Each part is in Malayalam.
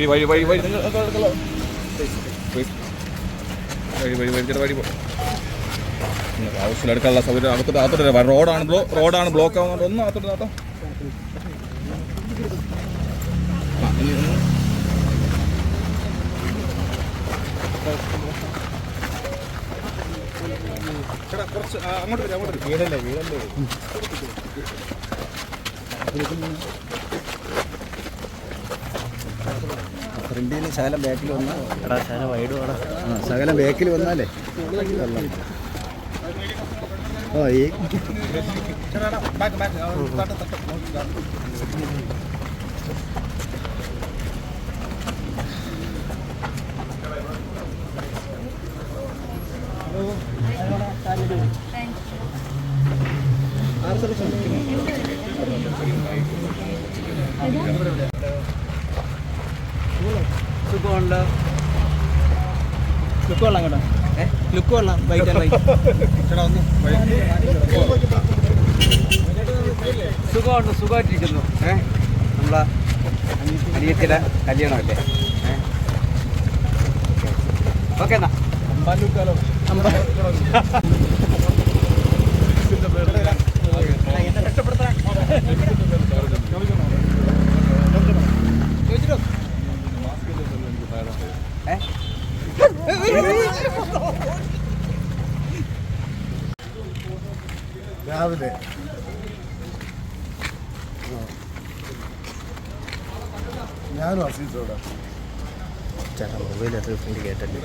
വഴി വഴി വഴി നിങ്ങൾ വഴി വഴി വഴി ചേട്ടാ വഴി നിങ്ങൾക്ക് ആവശ്യമില്ല എടുക്കാനുള്ള സൗകര്യം അകത്തോട്ട് അകത്തോട്ട് റോഡാണ് ബ്ലോ റോഡാണ് ബ്ലോക്ക് ആവുന്നത് ഒന്ന് അകത്തോട്ട് നോട്ടോ കുറച്ച് അങ്ങോട്ട് വരും അങ്ങോട്ട് വരും. വീടല്ലേ ഫ്രണ്ടിന് ശകലം ബാക്കിൽ വന്നാൽ എടാ ശകലം വൈഡ് വേണം. ആ ശകലം ബാക്കിൽ വന്നാലേ. വെള്ളം ഓ ഈ ചേട്ടാ തട്ട് തട്ട് ലുക്ക് കൊള്ളാം കേട്ടോ ലുക്ക് കൊള്ളാം ബൈക്ക് ബൈക്ക് സുഖമുണ്ട് സുഖമായിട്ടിരിക്കുന്നു. ഏഹ് നമ്മളെ അനിയത്തിലെ കല്യാണമല്ലേ? ഓക്കെ എന്നാ. ഏ രാവിലെ. ഞാനും അസീസോടെ ചേട്ടാ മൊബൈൽ എത്ര ഫ്രണ്ട് കേട്ടല്ലേ?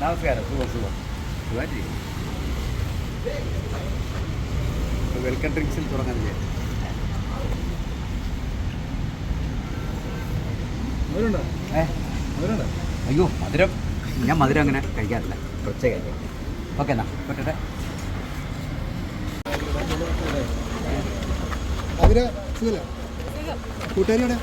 നമസ്കാരം. സുഖം സുഖം. സുഖമായിട്ടിരിക്കും വെൽക്കം ഡ്രിങ്ക്സിൽ തുടങ്ങാൻ വിചാരിച്ചു അയ്യോ മധുരം ഞാൻ മധുരം അങ്ങനെ കഴിക്കാറില്ല കുറച്ചേ കഴിക്കാം ഓക്കെ എന്നാ പറ്റട്ടെ കൂട്ടുകാരിയുടെ